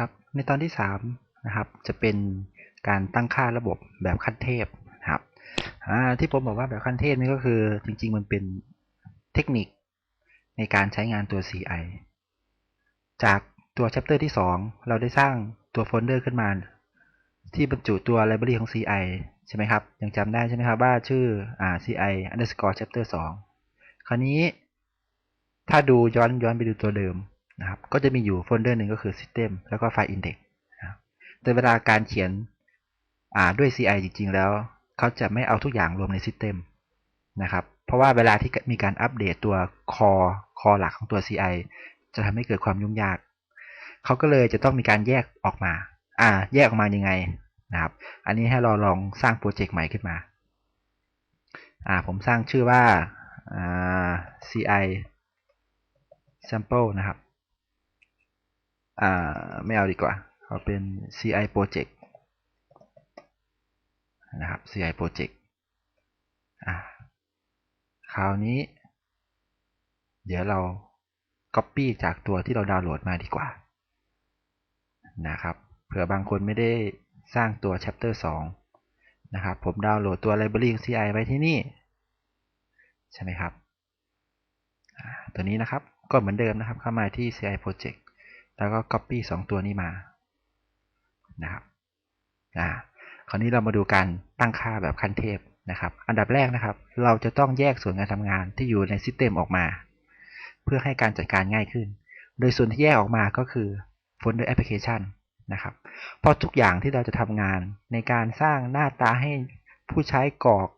ครับ ในตอนที่3นะครับ จะเป็นการตั้งค่าระบบแบบขั้นเทพนะครับที่ผมบอกว่าแบบขั้นเทพนี่ก็คือจริง ๆ มันเป็นเทคนิคในการใช้งานตัว CI จากตัว chapter ที่ 2 เราได้สร้างตัวโฟลเดอร์ขึ้นมา ที่บรรจุตัว library ของ CI ใช่ไหมครับ ยังจำได้ใช่ไหมครับว่าชื่ออ่า CI underscore chapter 2 คราวนี้ ถ้าดูย้อนย้อนไปดูตัวเดิม นะครับก็จะมีอยู่โฟลเดอร์หนึ่งก็คือ system แล้วก็ไฟล์ index นะครับแต่เวลาการเขียนด้วย CI จริง ๆ แล้ว เขาจะไม่เอาทุกอย่างรวมใน system นะครับเพราะว่าเวลาที่มีการอัปเดตตัว core core หลักของตัว CI จะทำให้เกิดความยุ่งยาก เขาก็เลยจะต้องมีการแยกออกมา อ่า แยกออกมายังไงนะครับ อันนี้ให้เราลองสร้างโปรเจกต์ใหม่ขึ้นมา อ่า ผมสร้างชื่อว่า CI sample นะครับ อ่าไม่เอาดีกว่าเอาเป็น CI project นะครับ CI project อ่าคราวนี้ เดี๋ยวเรา Copy จากตัวที่เราดาวน์โหลดมาดีกว่านะครับเผื่อบางคนไม่ได้สร้างตัว chapter 2 นะครับ ผมดาวน์โหลดตัว library ของ CI ไว้ที่นี่ ใช่ไหมครับ ตัวนี้นะครับ ก็เหมือนเดิมนะครับ เข้ามาที่ CI project แล้วก็ copy 2 ตัวนี้มานะครับอ่าคราวนี้เรามาดูการตั้งค่าแบบขั้นเทพนะครับ อันดับแรกนะครับ เราจะต้องแยกส่วนการทำงานที่อยู่ใน system ออกมา เพื่อให้การจัดการง่ายขึ้น โดยส่วนที่แยกออกมาก็คือ folder application นะครับเพราะทุกอย่างที่เราจะทำงานในการสร้างหน้าตาให้ผู้ใช้กรอก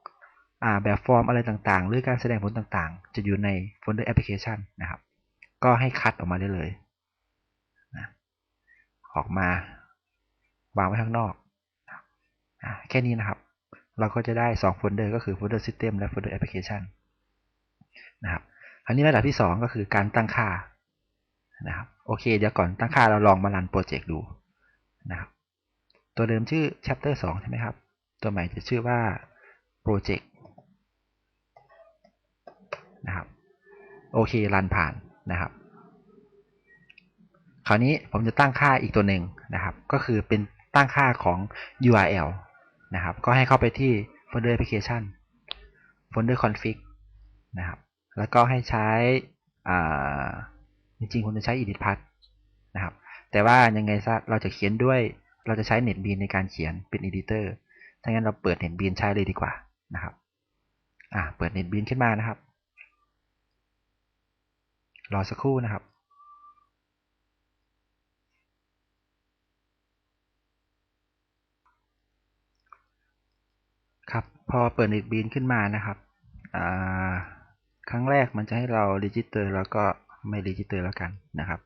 อแบบฟอร์มอะไรต่างๆ หรือการแสดงผลต่างๆ จะอยู่ในโฟลเดอร์แอปพลิเคชันนะครับ ก็ให้คัดออกมาได้เลย ออกมาวางไว้ข้างนอกอแค่นี้นะครับ เราก็จะได้ 2 โฟลเดอร์ก็คือโฟลเดอร์ซิสเต็มและโฟลเดอร์แอปพลิเคชันนะครับคราวนี้ระดับที่ 2 ก็คือการตั้งค่านะครับโอเค เดี๋ยวก่อนตั้งค่าเราลองมารันโปรเจกต์ดูนะครับตัวเดิมชื่อ chapter 2 ใช่ไหมครับ ตัวใหม่จะชื่อว่า project นะครับ โอเค รันผ่านนะครับ คราวนี้ผมจะตั้งค่าอีกตัวหนึ่งนะครับ ก็คือเป็นตั้งค่าของ URL นะครับ ก็ให้เข้าไปที่ folder application folder config นะครับ แล้วก็ให้ใช้จริงๆผมจะใช้ edit path นะครับ แต่ว่ายังไงซะเราจะเขียนด้วยเราจะใช้ NetBeans ในการเขียนเป็น editor ถ้างั้นเราเปิด NetBeans ใช้เลยดีกว่านะครับอ่าเปิด NetBeans ขึ้นมานะครับ รอสักครู่นะครับ ครับพอเปิด NetBeans ขึ้นมานะครับครั้งแรกมันจะให้เรา register แล้วก็ไม่ register แล้วกันนะครับ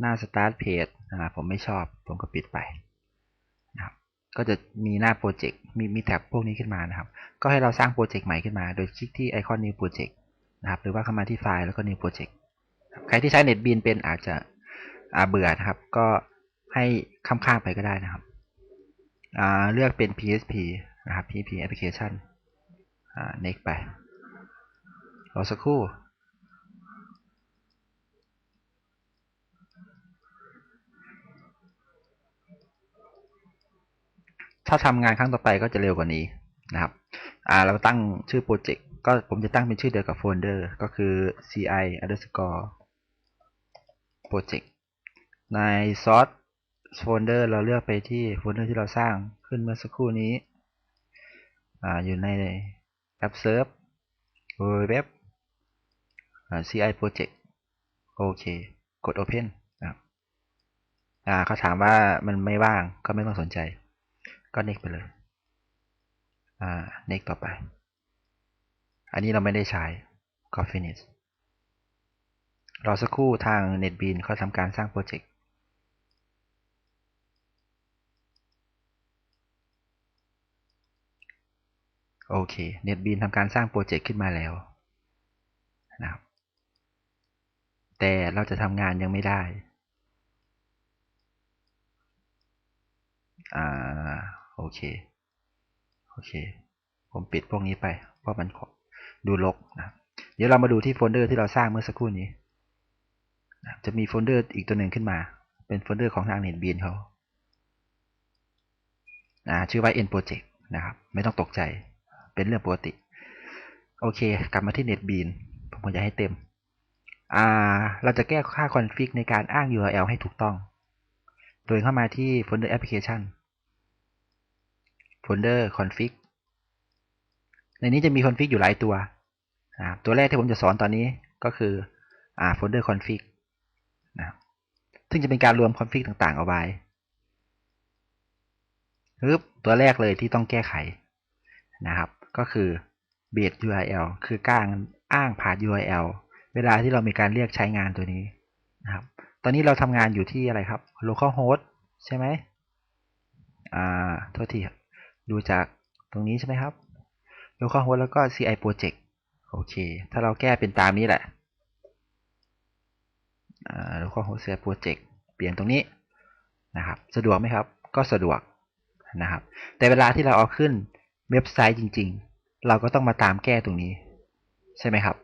หน้า start page ผมไม่ชอบ ผมก็ปิดไปนะครับก็จะมีหน้าโปรเจกต์มีมีแท็บพวกนี้ขึ้นมานะครับ ก็ให้เราสร้างโปรเจกต์ใหม่ขึ้นมา โดยคลิกที่ไอคอน new project นะครับหรือว่าเข้ามาที่ไฟล์แล้วก็ new project ใครที่ใช้ NetBeans เป็นอาจจะอาเบื่อนะครับ ก็ให้ข้ามๆไปก็ได้นะครับเลือกเป็น PHP นะครับ P P application next ไปรอสักครู่ถ้าทำงานครั้งต่อไปก็จะเร็วกว่านี้นะครับ อ่า เราตั้งชื่อโปรเจกต์ ก็ผมจะตั้งเป็นชื่อเดียวกับโฟลเดอร์ ก็คือ ci underscore project ใน source folder เราเลือกไปที่โฟลเดอร์ที่เราสร้างขึ้นเมื่อสักครู่นี้ ออยู่ใน app serve web ci project โอเค กด open นะครับอ่าเขาถามว่ามันไม่ว่างก็ไม่ต้องสนใจ ก็ next ไปเลย อ่า next ต่อไป อันนี้เราไม่ได้ใช้ก็ finish รอสักครู่ทาง NetBeans เขาทำการสร้างโปรเจกต์ โอเค NetBeans ทำการสร้างโปรเจกต์ขึ้นมาแล้วนะครับแต่เราจะทำงานยังไม่ได้อ่าโอเค โอเค ผมปิดพวกนี้ไป เพราะมันดูลกนะเดี๋ยวเรามาดูที่โฟลเดอร์ที่เราสร้างเมื่อสักครู่นี้จะมีโฟลเดอร์อีกตัวหนึ่งขึ้นมา เป็นโฟลเดอร์ของทาง NetBeans เขาอ่าชื่อว่า N Project นะครับ ไม่ต้องตกใจ เป็นเรื่องปกติ โอเค กลับมาที่ NetBeans ผมจะให้เต็ม อ่า เราจะแก้ค่าคอนฟิกในการอ้าง URL ให้ถูกต้อง โดยเข้ามาที่โฟลเดอร์ Application โฟลเดอร์ config ในนี้จะมี config อยู่หลายตัว ตัวแรกที่ผมจะสอนตอนนี้ก็คืออ่าโฟลเดอร์ config นะซึ่งจะเป็นการรวม config ต่างๆ เอาไว้ปึ๊บตัวแรกเลยที่ต้องแก้ไขนะครับ ก็คือ base URL คือการอ้างผ่าน URL เวลาที่เรามีการเรียกใช้งานตัวนี้นะครับ ตอนนี้เราทำงานอยู่ที่อะไรครับ localhost ใช่ไหมอ่าโทษทีดูจากตรงนี้ใช่ไหมครับ localhost แล้วก็ ci project โอเค ถ้าเราแก้เป็นตามนี้แหละอ่า localhost ci project เปลี่ยนตรงนี้นะครับ สะดวกไหมครับ ก็สะดวกนะครับ แต่เวลาที่เราเอาขึ้น เว็บไซต์จริง ๆ เราก็ต้องมาตามแก้ตรงนี้ ใช่ไหมครับ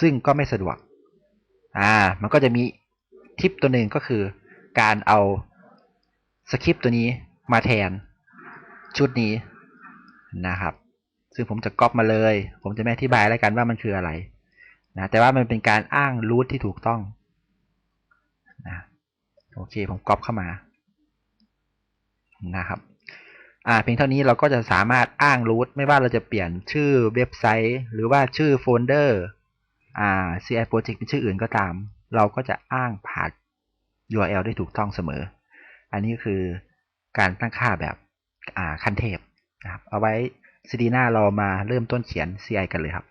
ซึ่งก็ไม่สะดวก อ่า มันก็จะมีทิปตัวหนึ่งก็คือการเอาสคริปต์ตัวนี้มาแทนชุดนี้นะครับ ซึ่งผมจะก๊อปมาเลย ผมจะไม่อธิบายแล้วกันว่ามันคืออะไรนะแต่ว่ามันเป็นการอ้างรูทที่ถูกต้องนะโอเคผมก๊อปเข้ามานะครับ อ่าเพียงเท่านี้เราก็จะสามารถอ้างรูทไม่ว่าเราจะเปลี่ยนชื่อเว็บไซต์ หรือว่าชื่อโฟลเดอร์อ่า CI Project เป็นชื่ออื่นก็ตาม เราก็จะอ้างผ่าน URL ได้ถูกต้องเสมอ อันนี้คือการตั้งค่าแบบอ่าขั้นเทพนะครับเอาไว้ซีดีหน้าเรามาเริ่มต้นเขียน CI กันเลยครับ